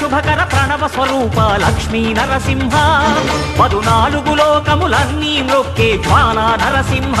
శుభకర ప్రణవ స్వరూప లక్ష్మీ నరసింహ. పదునాలుగు లోకములన్నీ మ్రొక్కే జ్వాన నరసింహ.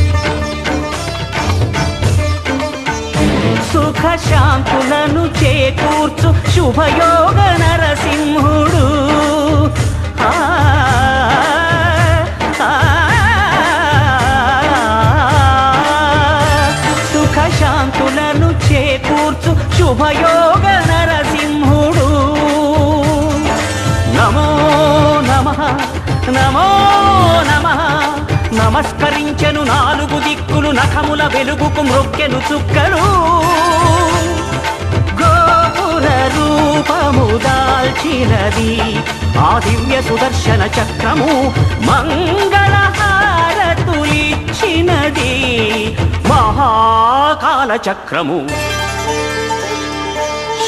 సుఖ శాంతులను చేకూర్చు. శుభయోగ నరసింహుడు. ఆ, సుఖ శాంతులను చేకూర్చు. శుభయోగ నరసింహుడు. నమస్కరించెను నాలుగు దిక్కులు నఖముల వెలుగుకు మ్రొక్కెను చుక్కలు. గోపుర రూపము దాల్చినది ఆ దివ్య సుదర్శన చక్రము మంగళహారతులిచ్చినది. మహాకాల చక్రము.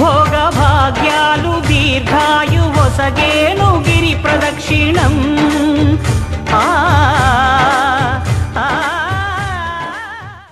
భోగ భాగ్యాలు దీర్ఘాయు వసగేను గిరి ప్రదక్షిణం. ఆ